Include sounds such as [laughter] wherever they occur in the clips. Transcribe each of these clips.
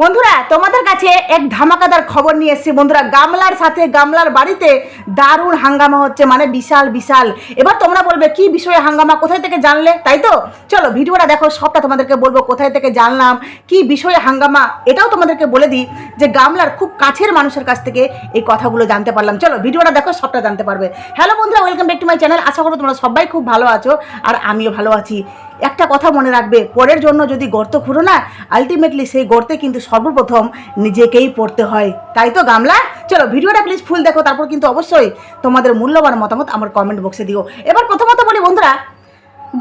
বন্ধুরা, তোমাদের কাছে এক ধামাকাদার খবর নিয়ে এসেছি বন্ধুরা। গামলার সাথে গামলার বাড়িতে দারুণ হাঙ্গামা হচ্ছে মানে বিশাল বিশাল। এবার তোমরা বলবে, কি বিষয়ে হাঙ্গামা, কোথায় থেকে জানলে? তাই তো? চলো, ভিডিওটা দেখো, সবটা তোমাদেরকে বলব, কোথায় থেকে জানলাম, কি বিষয়ে হাঙ্গামা, এটাও তোমাদেরকে বলে দিই যে গামলার খুব কাছের মানুষের কাছ থেকে এই কথাগুলো জানতে পারলাম। চলো, ভিডিওটা দেখো, সবটা জানতে পারবে। হ্যালো বন্ধুরা, welcome back to my channel. আশা করো তোমরা সবাই খুব ভালো আছো, আর আমিও ভালো আছি। একটা কথা মনে রাখবে, পরের জন্য যদি গর্ত খুঁড়ো না আলটিমেটলি সেই গর্তে কিন্তু সর্বপ্রথম নিজেকেই পড়তে হয়। তাই তো গামলা? চলো ভিডিওটা প্লিজ ফুল দেখো, তারপর কিন্তু অবশ্যই তোমাদের মূল্যবান মতামত আমার কমেন্ট বক্সে দিও। এবার প্রথমত বলি বন্ধুরা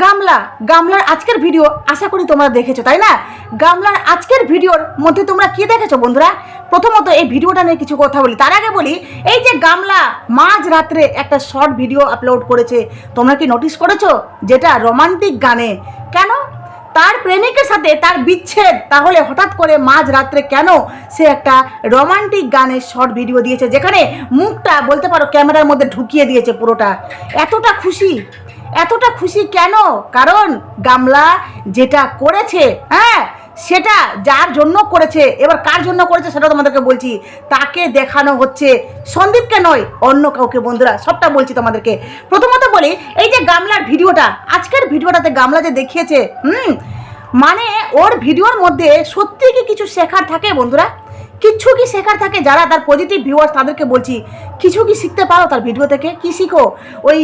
গামলা, গামলার আজকের ভিডিও আশা করি তোমরা দেখেছ, তাই না? গামলার আজকের ভিডিওর মধ্যে তোমরা কি দেখেছ বন্ধুরা? প্রথমত এই ভিডিওটা নিয়ে কিছু কথা বলি। তার আগে বলি, এই যে গামলা মাঝ রাত্রে একটা শর্ট ভিডিও আপলোড করেছে, তোমরা কি নোটিস করেছ? যেটা রোমান্টিক গানে। কেন? তার প্রেমিকের সাথে তার বিচ্ছেদ। তাহলে হঠাৎ করে মাঝ রাত্রে কেন সে একটা রোমান্টিক গানের শর্ট ভিডিও দিয়েছে, যেখানে মুখটা বলতে পারো ক্যামেরার মধ্যে ঢুকিয়ে দিয়েছে পুরোটা। এতটা খুশি। এতটা খুশি কেন? কারণ গামলা যেটা করেছে হ্যাঁ সেটা যার জন্য করেছে, এবার কার জন্য করেছে সেটা তোমাদেরকে বলছি। তাকে দেখানো হচ্ছে সন্দীপকে নয়, অন্য কাউকে। বন্ধুরা, সবটা বলছি তোমাদেরকে। প্রথমত বলি, এই যে গামলার ভিডিওটা, আজকের ভিডিওটাতে গামলা যে দেখিয়েছে, হুম মানে ওর ভিডিওর মধ্যে সত্যি কি কিছু শেখার থাকে বন্ধুরা? কিছু কি শেখার থাকে যারা তার পজিটিভ ভিউয়ার্স তাদেরকে বলছি? কিছু কি শিখতে পারো তার ভিডিও থেকে? কি শিখো? ওই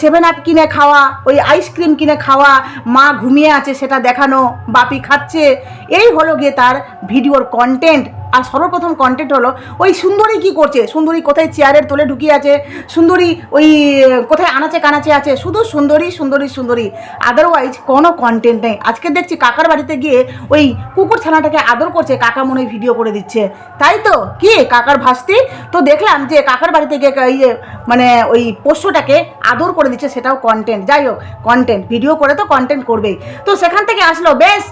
সেভেন আপ কিনে খাওয়া, ওই আইসক্রিম কিনে খাওয়া, মা ঘুমিয়ে আছে সেটা দেখানো, বাপি খাচ্ছে, এই হলো গিয়ে তার ভিডিওর কন্টেন্ট আর সর্বপ্রথম কন্টেন্ট হলো, ওই সুন্দরী কি করছে? সুন্দরী কোথায় চেয়ারের তোলে ঢুকিয়ে আছে? সুন্দরী ওই, কোথায় আনাচে কানাচে আছে? শুধু সুন্দরী সুন্দরী সুন্দরী। আদারওয়াইজ কোনো কন্টেন্ট নেই। আজকে দেখছি কাকার বাড়িতে গিয়ে ওই কুকুর ছানাটাকে আদর করছে। কাকা মনে ভিডিও করে দিচ্ছে। তাই তো? কি? কাকার ভাস্তি? তো দেখলাম যে কাকার বাড়িতে গিয়ে ইয়ে মানে ওই পোষ্যটাকে আদর করে দিচ্ছে, সেটাও কন্টেন্ট যাই হোক কন্টেন্ট ভিডিও করে তো কন্টেন্ট করবেই। তো সেখান থেকে আসলো, বেশ!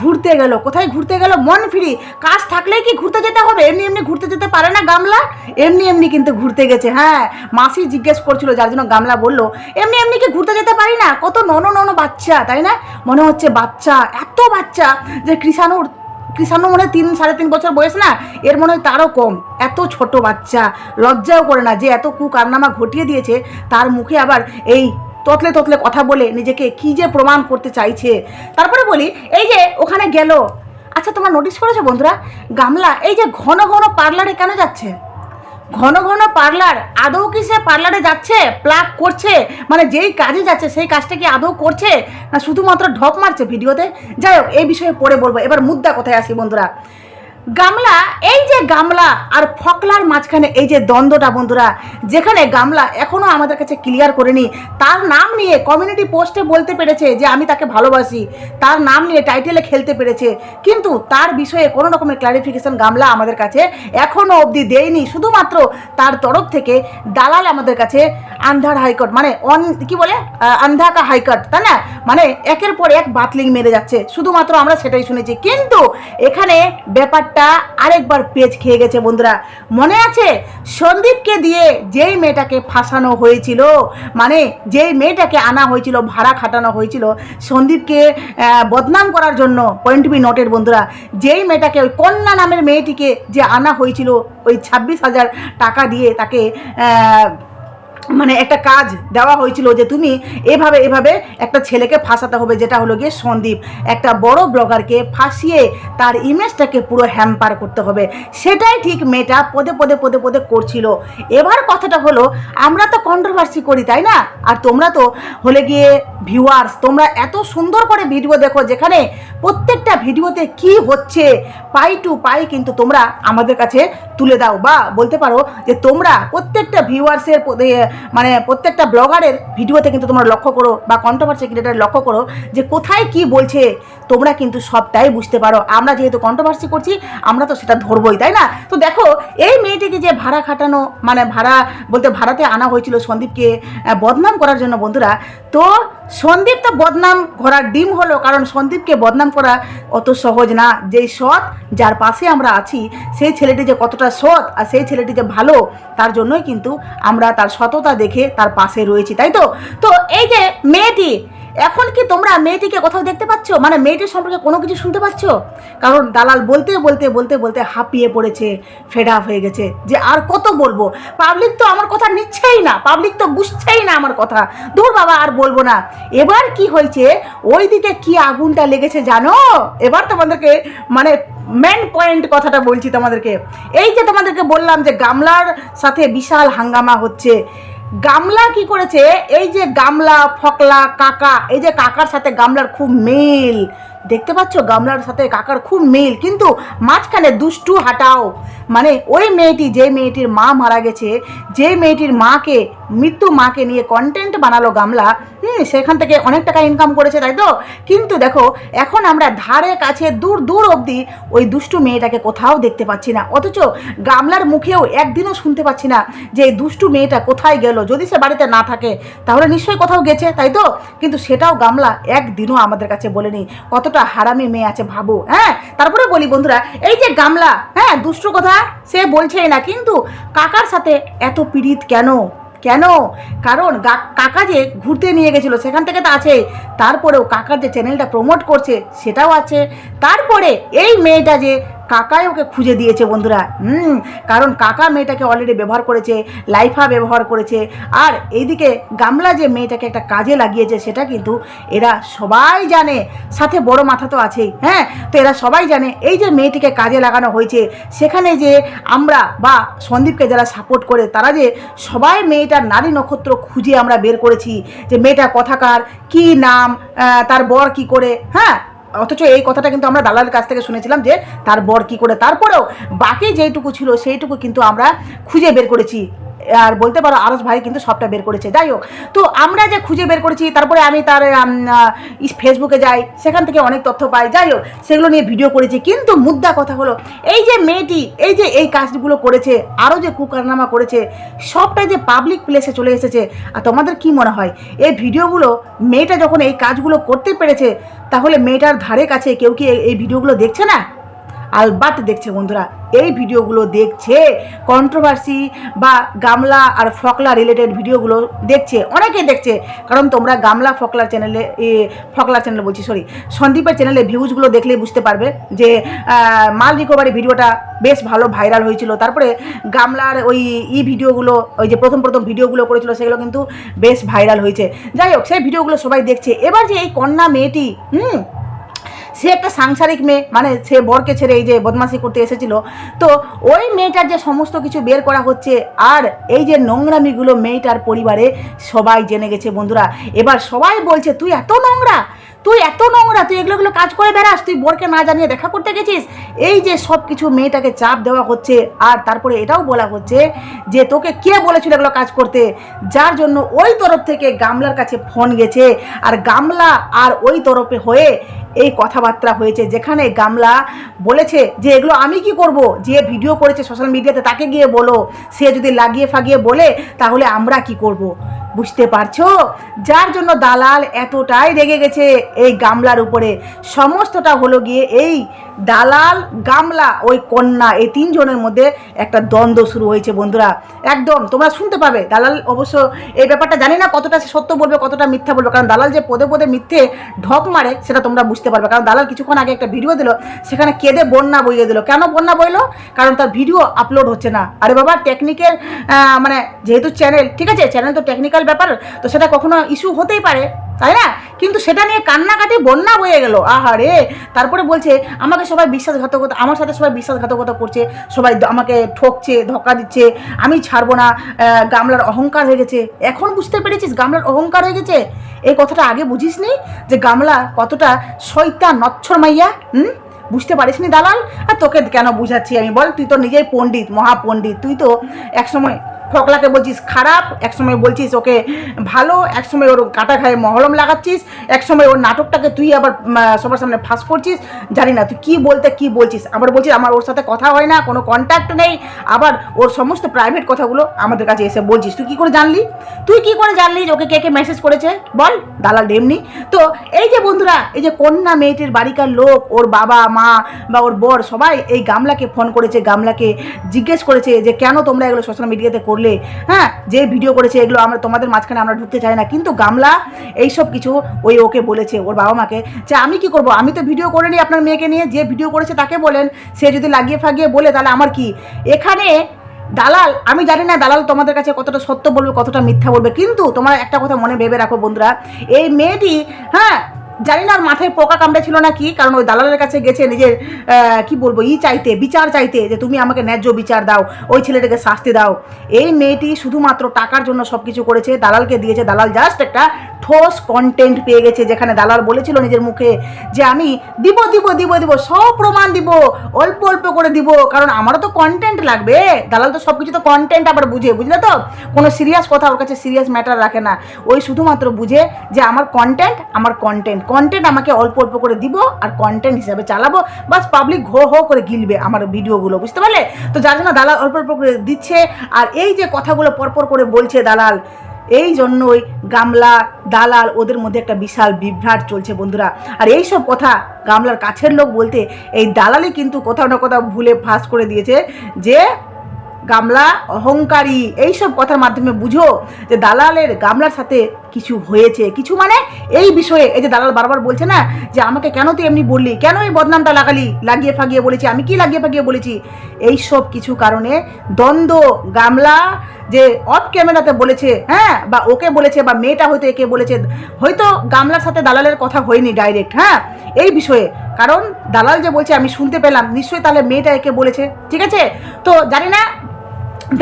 ঘুরতে গেল, কোথায় ঘুরতে গেল? মন ফ্রি। কাজ থাকলেই কি ঘুরতে যেতে হবে? এমনি এমনি ঘুরতে যেতে পারে না গামলা? এমনি এমনি কিন্তু ঘুরতে গেছে হ্যাঁ। মাসি জিজ্ঞেস করছিল, যার জন্য গামলা বলল, এমনি এমনি কি ঘুরতে যেতে পারি না? কত নন নন বাচ্চা, তাই না? মনে হচ্ছে বাচ্চা, এত বাচ্চা যে কৃষাণুর, কৃষাণু মনে হয় তিন, সাড়ে তিন বছর বয়স না? এর মনে হয় তারও কম, এত ছোট বাচ্চা। লজ্জাও করে না যে এত কুকারনামা ঘটিয়ে দিয়েছে, তার মুখে আবার এই ততলে ততলে কথা বলে নিজেকে কি যে প্রমাণ করতে চাইছে। তারপরে বলি, এই যে ওখানে গেল। আচ্ছা তোমরা নোটিস করেছ বন্ধুরা? গামলা, এই যে ঘন ঘন পার্লারে কেন যাচ্ছে? ঘন ঘন পার্লার, আদৌ কি সে পার্লারে যাচ্ছে? প্লাগ করছে? মানে যেই কাজে যাচ্ছে, সেই কাজটা কি আদৌ করছে? না শুধুমাত্র ঢপ মারছে ভিডিওতে? যাই হোক, এই বিষয়ে পরে বলব। এবার মুদ্রা কোথায় আসি বন্ধুরা? গামলা, এই যে গামলা আর ফকলার মাঝখানে এই যে দ্বন্দ্বটা বন্ধুরা, যেখানে গামলা এখনও আমাদের কাছে ক্লিয়ার করেনি, তার নাম নিয়ে কমিউনিটি পোস্টে বলতে পেরেছে যে আমি তাকে ভালোবাসি, তার নাম নিয়ে টাইটেলে খেলতে পেরেছে, কিন্তু তার বিষয়ে কোনো রকমের ক্লারিফিকেশান গামলা আমাদের কাছে এখনও অবধি দেয়নি, শুধুমাত্র তার তরফ থেকে দালাল আমাদের কাছে আন্ধার হাইকোর্ট মানে অন, কি বলে আন্ধাকা হাইকোর্ট তাই না? মানে একের পর এক বাতলিং মেরে যাচ্ছে, শুধুমাত্র আমরা সেটাই শুনেছি, কিন্তু এখানে ব্যাপারটা আরেকবার পেজ খেয়ে গেছে, বন্ধুরা। মনে আছে? সন্দীপকে দিয়ে যেই মেয়েটাকে ফাঁসানো হয়েছিল মানে যেই মেয়েটাকে আনা হয়েছিল, ভাড়া খাটানো হয়েছিল, সন্দীপকে বদনাম করার জন্য পয়েন্ট বি নোটের, বন্ধুরা, যেই মেয়েটাকে ওই কন্যা নামের মেয়েটিকে যে আনা হয়েছিল, ওই ছাব্বিশ হাজার টাকা দিয়ে তাকে মানে একটা কাজ দেওয়া হয়েছিল যে তুমি এভাবে এভাবে একটা ছেলেকে ফাঁসাতে হবে, যেটা হলো গিয়ে সন্দীপ। একটা বড় ব্লগারকে ফাঁসিয়ে তার ইমেজটাকে পুরো হ্যাম্পার করতে হবে। সেটাই ঠিক মেয়েটা পদে পদে পদে পদে করছিল। এবার কথাটা হলো, আমরা তো কন্ট্রোভার্সি করি, তাই না? আর তোমরা তো হলে গিয়ে ভিউয়ার্স তোমরা এত সুন্দর করে ভিডিও দেখো যেখানে প্রত্যেকটা ভিডিওতে কি হচ্ছে, পাই টু পাই কিন্তু তোমরা আমাদের কাছে তুলে দাও। বা বলতে পারো যে তোমরা প্রত্যেকটা ভিউয়ার্সের মানে প্রত্যেকটা ব্লগারের ভিডিওতে কিন্তু তোমরা লক্ষ্য করো বা কন্ট্রোভার্সি ক্রিয়েটার লক্ষ্য করো যে কোথায় কি বলছে, তোমরা কিন্তু সবটাই বুঝতে পারো। আমরা যেহেতু কন্ট্রোভার্সি করছি, আমরা তো সেটা ধরবোই, তাই না? তো দেখো এই মেয়েটিকে যে ভাড়া খাটানো মানে ভাড়া বলতে ভাড়াতে আনা হয়েছিল সন্দীপকে বদনাম করার জন্য বন্ধুরা, তো সন্দীপ তো বদনাম করার ডিম হলো, কারণ সন্দীপকে বদনাম করা অত সহজ না। যেই সৎ, যার পাশে আমরা আছি, সেই ছেলেটি যে কতটা সৎ আর সেই ছেলেটি যে ভালো, তার জন্যই কিন্তু আমরা তার সততা দেখে তার পাশে রয়েছি, তাই তো? তো এই যে মেয়েটি এখন কি তোমরা মেয়েটিকে কোথাও দেখতে পাচ্ছ? মানে মেয়েটির সম্পর্কে কোনো কিছু শুনতে পাচ্ছ? কারণ দালাল বলতে বলতে বলতে বলতে হাঁপিয়ে পড়েছে, ফেড আপ হয়ে গেছে। যে আর কত বলব? পাবলিক তো আমার কথা নিচ্ছেই না। পাবলিক তো বুঝছেই না আমার কথা। দূর বাবা, আর বলব না। এবার কি হয়েছে? ওই দিকে কি আগুনটা লেগেছে জানো? এবার তোমাদেরকে মানে মেন পয়েন্ট কথাটা বলছি তোমাদেরকে। এই যে তোমাদেরকে বললাম যে গামলার সাথে বিশাল হাঙ্গামা হচ্ছে। গামলা কি করেছে? এই যে গামলা, ফকলা, কাকা, এই যে কাকার সাথে গামলার খুব মিল। দেখতে পাচ্ছ? গামলার সাথে কাকার খুব মিল। কিন্তু মাঝখানে দুষ্টু হাঁটাও। মানে ওই মেয়েটি, যে মেয়েটির মা মারা গেছে, যে মেয়েটির মাকে মৃত্যু মাকে নিয়ে কন্টেন্ট বানালো গামলা। হুম, সেখান থেকে অনেক টাকা ইনকাম করেছে, তাই তো? কিন্তু দেখো, এখন আমরা ধারে কাছে দূর দূর অবধি ওই দুষ্টু মেয়েটাকে কোথাও দেখতে পাচ্ছি না। অথচ গামলার মুখেও একদিনও শুনতে পাচ্ছি না যে এই দুষ্টু মেয়েটা কোথায় গেল। যদি সে বাড়িতে না থাকে, তাহলে নিশ্চয়ই কোথাও গেছে, তাই তো? কিন্তু সেটাও গামলা একদিনও আমাদের কাছে বলেনি। কতটা হারামি মেয়ে আছে ভাবো হ্যাঁ? তারপরে বলি, বন্ধুরা, এই যে গামলা হ্যাঁ দুষ্টু কথা সে বলছেই না, কিন্তু কাকার সাথে এত পীড়িত কেন? কেন? কারণ কাকা যে ঘুরতে নিয়ে গেছিল, সেখান থেকে তো আছেই তারপরেও কাকার যে চ্যানেলটা প্রমোট করছে, সেটাও আছে। তারপরে এই মেয়েটা যে কাকাই ওকে খুঁজে দিয়েছে বন্ধুরা। হুম, কারণ কাকা মেয়েটাকে অলরেডি ব্যবহার করেছে, লাইফা ব্যবহার করেছে। আর এইদিকে গামলা যে মেয়েটাকে একটা কাজে লাগিয়েছে, সেটা কিন্তু এরা সবাই জানে। সাথে বড় মাথা তো আছেই হ্যাঁ? তো এরা সবাই জানে, এই যে মেয়েটিকে কাজে লাগানো হয়েছে, সেখানে যে আমরা বা সন্দীপকে যারা সাপোর্ট করে, তারা যে সবাই মেয়েটার নারী নক্ষত্র খুঁজে আমরা বের করেছি, যে মেয়েটা কথাকার কি নাম তার বর কি করে হ্যাঁ? অথচ এই কথাটা কিন্তু আমরা দালালের কাছ থেকে শুনেছিলাম যে তার বর কি করে তারপরেও বাকি যেইটুকু ছিল সেইটুকু কিন্তু আমরা খুঁজে বের করেছি। আর বলতে পারো আরস ভাই কিন্তু সবটা বের করেছে। যাই হোক, তো আমরা যে খুঁজে বের করেছি, তারপরে আমি তার ফেসবুকে যাই, সেখান থেকে অনেক তথ্য পাই। যাই হোক, সেগুলো নিয়ে ভিডিও করেছি। কিন্তু মুদ্রা কথা হলো, এই যে মেয়েটি, এই যে এই কাজগুলো করেছে আরও যে কুকারনামা করেছে সবটাই যে পাবলিক প্লেসে চলে এসেছে, আর তোমাদের কি মনে হয়? এই ভিডিওগুলো মেয়েটা যখন এই কাজগুলো করতে পেরেছে, তাহলে মেয়েটার ধারে কাছে কেউ কি এই ভিডিওগুলো দেখছে না? আলবাত দেখছে বন্ধুরা। এই ভিডিওগুলো দেখছে কন্ট্রোভার্সি বা গামলা আর ফকলা রিলেটেড ভিডিওগুলো দেখছে, অনেকেই দেখছে। কারণ তোমরা গামলা ফকলার চ্যানেলে এ ফকলার চ্যানেলে বলছি সরি সন্দীপের চ্যানেলে ভিউজগুলো দেখলে বুঝতে পারবে যে মাল রিকভারি ভিডিওটা বেশ ভালো ভাইরাল হয়েছিল। তারপরে গামলার ওই ই ভিডিওগুলো, ওই যে প্রথম প্রথম ভিডিওগুলো করেছিল, সেগুলো কিন্তু বেশ ভাইরাল হয়েছে। যাই হোক, সেই ভিডিওগুলো সবাই দেখছে। এবার যে এই কন্যা মেয়েটি, হুম সে একটা সাংসারিক মেয়ে মানে সে বরকে ছেড়ে এই যে বদমাশি করতে এসেছিল। তো ওই মেয়েটার যে সমস্ত কিছু বের করা হচ্ছে, আর এই যে নোংরামিগুলো মেয়েটার পরিবারে সবাই জেনে গেছে বন্ধুরা। এবার সবাই বলছে, তুই এত নোংরা, তুই এত নোংরা, তুই এগুলোগুলো কাজ করে বেড়াস, তুই বোরকে না জানিয়ে দেখা করতে গেছিস? এই যে সব কিছু মেয়েটাকে চাপ দেওয়া হচ্ছে, আর তারপরে এটাও বলা হচ্ছে যে, তোকে কে বলেছিল এগুলো কাজ করতে? যার জন্য ওই তরফ থেকে গামলার কাছে ফোন গেছে, আর গামলা আর ওই তরফে হয়ে এই কথাবার্তা হয়েছে, যেখানে গামলা বলেছে যে এগুলো আমি কি করব? যে ভিডিও করেছে সোশ্যাল মিডিয়াতে তাকে গিয়ে বলো। সে যদি লাগিয়ে ফাগিয়ে বলে, তাহলে আমরা কি করব? বুঝতে পারছ? যার জন্য দালাল এতটাই রেগে গেছে এই গামলার উপরে। সমস্তটা হলো গিয়ে এই দালাল, গামলা, ওই কন্যা, এই তিনজনের মধ্যে একটা দ্বন্দ্ব শুরু হয়েছে বন্ধুরা। একদম, তোমরা শুনতে পাবে। দালাল অবশ্য এই ব্যাপারটা জানি না কতটা সত্য বলবে, কতটা মিথ্যা বলবে। কারণ দালাল যে পদে পদে মিথ্যে ঢপ মারে, সেটা তোমরা বুঝতে পারবে। কারণ দালাল কিছুক্ষণ আগে একটা ভিডিও দিল, সেখানে কেঁদে বন্যা বইয়ে দিল। কেন বন্যা বইলো? কারণ তার ভিডিও আপলোড হচ্ছে না। আরে বাবা টেকনিকের মানে যেহেতু চ্যানেল ঠিক আছে? চ্যানেল তো টেকনিক্যাল ব্যাপার, তো সেটা কখনো ইস্যু হতেই পারে, তাই না? কিন্তু সেটা নিয়ে কান্নাকাটি, বন্যা বয়ে গেল। আহারে তারপরে বলছে, আমাকে সবাই বিশ্বাসঘাতকতা, আমার সাথে সবাই বিশ্বাসঘাতকতা করছে, সবাই আমাকে ঠকছে ধোকা দিচ্ছে, আমি ছাড়বো না গামলার অহংকার হয়ে গেছে। এখন বুঝতে পেরেছিস গামলার অহংকার হয়ে গেছে? এই কথাটা আগে বুঝিসনি? যে গামলা কতটা শৈতান নচ্ছর মাইয়া, হুম? বুঝতে পারিসনি দালাল? আর তোকে কেন বুঝাচ্ছি আমি? বল, তুই তো নিজেই পণ্ডিত, মহাপণ্ডিত। তুই তো একসময় ফকলাকে বলছিস খারাপ একসময় বলছিস ওকে ভালো একসময় ওর কাটা খায়ে মহরম লাগাচ্ছিস একসময় ওর নাটকটাকে তুই আবার সবার সামনে ফাঁস করছিস, জানি না, তুই কী বলতে কি বলছিস? আবার বলছিস আমার ওর সাথে কথা হয় না, কোনো কন্ট্যাক্ট নেই, আবার ওর সমস্ত প্রাইভেট কথাগুলো আমাদের কাছে এসে বলছিস। তুই কী করে জানলি? তুই কি করে জানলি ওকে কে কে মেসেজ করেছে? বল, দালাল ডেমনি। তো এই যে বন্ধুরা, এই যে কন্যা মেয়েটির বাড়িকার লোক, ওর বাবা, মা বা ওর বর সবাই এই গামলাকে ফোন করেছে, গামলাকে জিজ্ঞেস করেছে যে কেন তোমরা এগুলো সোশ্যাল মিডিয়াতে করছ? করলে হ্যাঁ যে ভিডিও করেছে, এগুলো আমরা, তোমাদের মাঝখানে আমরা ঢুকতে চাই না। কিন্তু গামলা, এইসব কিছু ওই ওকে বলেছে, ওর বাবা মাকে। যে আমি কি করব? আমি তো ভিডিও করে নিই আপনার মেয়েকে নিয়ে, যে ভিডিও করেছে তাকে বলেন। সে যদি লাগিয়ে ফাগিয়ে বলে, তাহলে আমার কি? এখানে দালাল, আমি জানি না দালাল তোমাদের কাছে কতটা সত্য বলবে, কতটা মিথ্যা বলবে, কিন্তু তোমরা একটা কথা মনে ভেবে রাখো বন্ধুরা, এই মেয়েটি হ্যাঁ জানি না ওর মাথায় পোকা কামড়ে ছিল না কি কারণ ওই দালালের কাছে গেছে নিজের কি বলব, ই চাইতে, বিচার চাইতে যে তুমি আমাকে ন্যায্য বিচার দাও, ওই ছেলেটাকে শাস্তি দাও। এই মেয়েটি শুধুমাত্র টাকার জন্য সব কিছু করেছে, দালালকে দিয়েছে। দালাল জাস্ট একটা ঠোস কন্টেন্ট পেয়ে গেছে, যেখানে দালাল বলেছিল নিজের মুখে যে আমি দিব দিব দিব দিব, সব প্রমাণ দিব, অল্প অল্প করে দিব, কারণ আমারও তো কন্টেন্ট লাগবে। দালাল তো সব কিছু তো কন্টেন্ট আবার বুঝে, বুঝলে তো? কোনো সিরিয়াস কথা ওর কাছে সিরিয়াস ম্যাটার রাখে না। ওই শুধুমাত্র বুঝে যে আমার কন্টেন্ট আমার কন্টেন্ট কন্টেন্ট আমাকে অল্প অল্প করে দিব আর কন্টেন্ট হিসাবে চালাবো। বাস পাবলিক ঘো হো করে গিলবে আমার ভিডিওগুলো, বুঝতে পারলে? তো যার জন্য দালাল অল্প অল্প করে দিচ্ছে আর এই যে কথাগুলো পরপর করে বলছে দালাল, এই জন্যই গামলা, দালাল ওদের মধ্যে একটা বিশাল বিভ্রাট চলছে বন্ধুরা। আর এই সব কথা গামলার কাছের লোক বলতে এই দালালই কিন্তু কোথাও না কোথাও ভুলে ফাঁস করে দিয়েছে যে গামলা, অহংকারী, এইসব কথার মাধ্যমে বুঝো যে দালালের গামলার সাথে কিছু হয়েছে, কিছু মানে এই বিষয়ে, এই যে দালাল বারবার বলছে না, যে আমাকে কেন তুই এমনি বললি? কেন এই বদনামটা লাগালি? লাগিয়ে ফাগিয়ে বলেছি। আমি কি লাগিয়ে ফাগিয়ে বলেছি? এই সব কিছু কারণে দ্বন্দ্ব, গামলা, যে অফ ক্যামেরাতে বলেছে হ্যাঁ বা ওকে বলেছে, বা মেয়েটা হয়তো একে বলেছে, হয়তো গামলার সাথে দালালের কথা হয়নি ডাইরেক্ট হ্যাঁ এই বিষয়ে। কারণ দালাল যে বলছে, আমি শুনতে পেলাম, নিশ্চয়ই তাহলে মেয়েটা একে বলেছে, ঠিক আছে? তো জানি না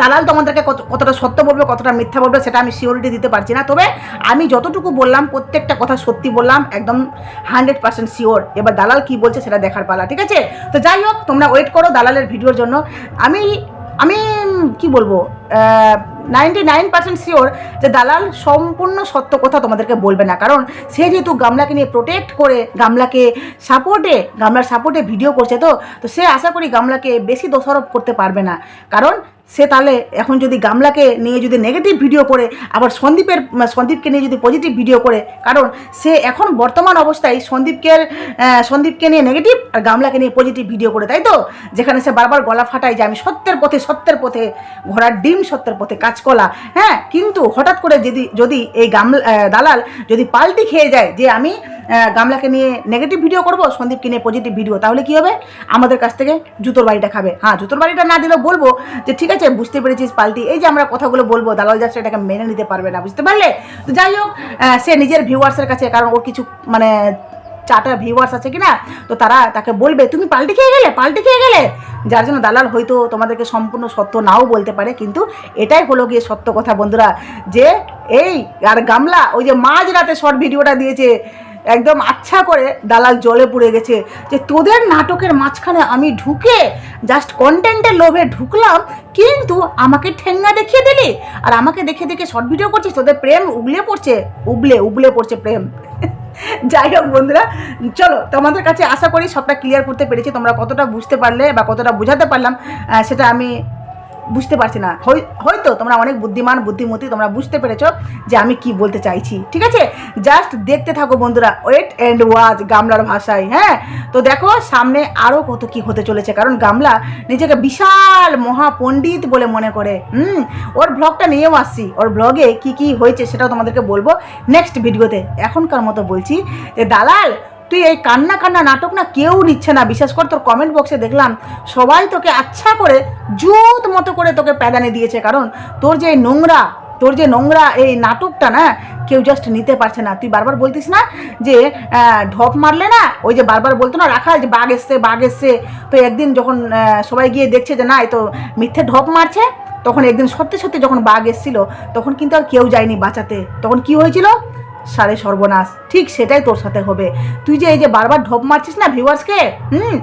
দালাল তোমাদেরকে কত কতটা সত্য বলবে, কতটা মিথ্যা বলবে, সেটা আমি সিওরিটি দিতে পারছি না। তবে আমি যতটুকু বললাম, প্রত্যেকটা কথা সত্যি বললাম, একদম হান্ড্রেড পার্সেন্ট শিওর এবার দালাল কি বলছে সেটা দেখার পালা, ঠিক আছে? তো যাই হোক, তোমরা ওয়েট করো দালালের ভিডিওর জন্য। আমি আমি, কি বলব নাইনটি নাইন পার্সেন্ট শিওর যে দালাল সম্পূর্ণ সত্য কথা তোমাদেরকে বলবে না। কারণ সে যেহেতু গামলাকে নিয়ে প্রোটেক্ট করে, গামলাকে সাপোর্টে গামলার সাপোর্টে ভিডিও করছে তো তো সে আশা করি গামলাকে বেশি দোষারোপ করতে পারবে না। কারণ সে তাহলে এখন যদি গামলাকে নিয়ে যদি নেগেটিভ ভিডিও করে, আবার সন্দীপের সন্দীপকে নিয়ে যদি পজিটিভ ভিডিও করে, কারণ সে এখন বর্তমান অবস্থায় সন্দীপকে সন্দীপকে নিয়ে নেগেটিভ আর গামলাকে নিয়ে পজিটিভ ভিডিও করে, তাই তো? যেখানে সে বারবার গলা ফাটায় যে আমি সত্যের পথে সত্যের পথে, ঘোড়ার ডিম সত্যের পথে কাঁচকলা। হ্যাঁ কিন্তু হঠাৎ করে যদি যদি এই গামলা দালাল যদি পাল্টি খেয়ে যায় যে আমি গামলাকে নিয়ে নেগেটিভ ভিডিও করব, সন্দীপকে নিয়ে পজিটিভ ভিডিও তাহলে কি হবে? আমাদের কাছ থেকে জুতোর বাড়িটা খাবে। হ্যাঁ জুতোর বাড়িটা না দিলেও বলব যে, ঠিক আছে বুঝতে পেরেছিস পাল্টি। এই যে আমরা কথাগুলো বলব, দালাল যাচ্ছে, এটাকে মেনে নিতে পারবে না, বুঝতে পারলে? তো যাই হোক সে নিজের ভিউয়ার্সের কাছে, কারণ ওর কিছু মানে চাটা ভিউয়ার্স আছে কি না তো তারা তাকে বলবে, তুমি পাল্টি খেয়ে গেলে, পাল্টি খেয়ে গেলে? যার জন্য দালাল হয়তো তোমাদেরকে সম্পূর্ণ সত্য নাও বলতে পারে, কিন্তু এটাই হলো গিয়ে সত্য কথা, বন্ধুরা, যে এই, আর গামলা, ওই যে মাঝ রাতে শর্ট ভিডিওটা দিয়েছে, একদম আচ্ছা করে দালাল জলে পুড়ে গেছে, যে তোদের নাটকের মাঝখানে আমি ঢুকে জাস্ট কন্টেন্টের লোভে ঢুকলাম কিন্তু আমাকে ঠেঙ্গা দেখিয়ে দিলি? আর আমাকে দেখে দেখে শর্ট ভিডিও করছিস, তোদের প্রেম উগলে পড়ছে। উবলে উবলে পড়ছে প্রেম। [laughs] যাই হোক বন্ধুরা, চলো, তোমাদের কাছে আশা করি সবটা ক্লিয়ার করতে পেরেছি। তোমরা কতটা বুঝতে পারলে বা কতটা বোঝাতে পারলাম সেটা আমি বুঝতে পারছি না। হয়তো তোমরা অনেক বুদ্ধিমান, বুদ্ধিমতী, তোমরা বুঝতে পেরেছ যে আমি কি বলতে চাইছি। ঠিক আছে? জাস্ট দেখতে থাকো বন্ধুরা ওয়েট অ্যান্ড ওয়াজ গামলার ভাষায় হ্যাঁ? তো দেখো, সামনে আরও কত কি হতে চলেছে, কারণ গামলা নিজেকে বিশাল মহাপণ্ডিত বলে মনে করে, হুম? ওর ব্লগটা নিয়েও আসছি। ওর ব্লগে কি কি হয়েছে সেটাও তোমাদেরকে বলব নেক্সট ভিডিওতে। এখনকার মতো বলছি যে, দালাল, তুই এই কান্না কান্না নাটক না কেউ নিচ্ছে না। বিশেষ করে, তোর কমেন্ট বক্সে দেখলাম, সবাই তোকে আচ্ছা করে জুত মতো করে তোকে প্যাদানি দিয়েছে, কারণ তোর যে নোংরা, তোর যে নোংরা এই নাটকটা না, কেউ জাস্ট নিতে পারছে না। তুই বারবার বলতিস না যে ঢপ মারলে না, ওই যে বারবার বলতো না রাখাল, যে বাঘ এসছে বাঘ এসছে। তো একদিন যখন সবাই গিয়ে দেখছে যে না এ তো মিথ্যে ঢপ মারছে, তখন একদিন সত্যি সত্যি যখন বাঘ এসেছিল, তখন কিন্তু আর কেউ যায়নি বাঁচাতে। তখন কি হয়েছিল? সারে সর্বনাশ। ঠিক সেটাই তোর সাথে হবে। তুই যে এই যে বারবার ঢপ মারছিস না ভিউয়ার্সকে হুম?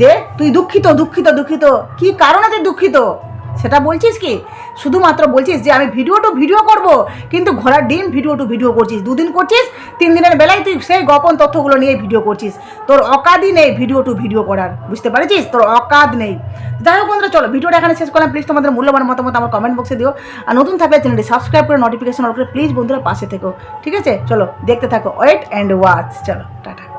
যে তুই দুঃখিত দুঃখিত দুঃখিত। কি কারণে তুই দুঃখিত? সেটা বলছিস কি? শুধুমাত্র বলছিস যে আমি ভিডিও টু ভিডিও করব, কিন্তু ঘোরার ডিম ভিডিও টু ভিডিও করছিস। দুদিন করছিস, তিন দিনের বেলায় তুই সেই গোপন তথ্যগুলো নিয়ে ভিডিও করছিস। তোর অকাদই নেই ভিডিও টু ভিডিও করার, বুঝতে পারছিস? তোর অকাদ নেই। যাই হোক বন্ধুরা, চলো ভিডিওটা এখানে শেষ করলাম। প্লিজ তোমাদের মূল্যবান মতামত আমার কমেন্ট বক্সে দিও। আর নতুন থাকলে চ্যানেলটি সাবস্ক্রাইব করে নোটিফিকেশন অন করে প্লিজ বন্ধুরা, পাশে থেকো। ঠিক আছে? চলো, দেখতে থাকো। ওয়েট অ্যান্ড ওয়াচ চলো, টাটা।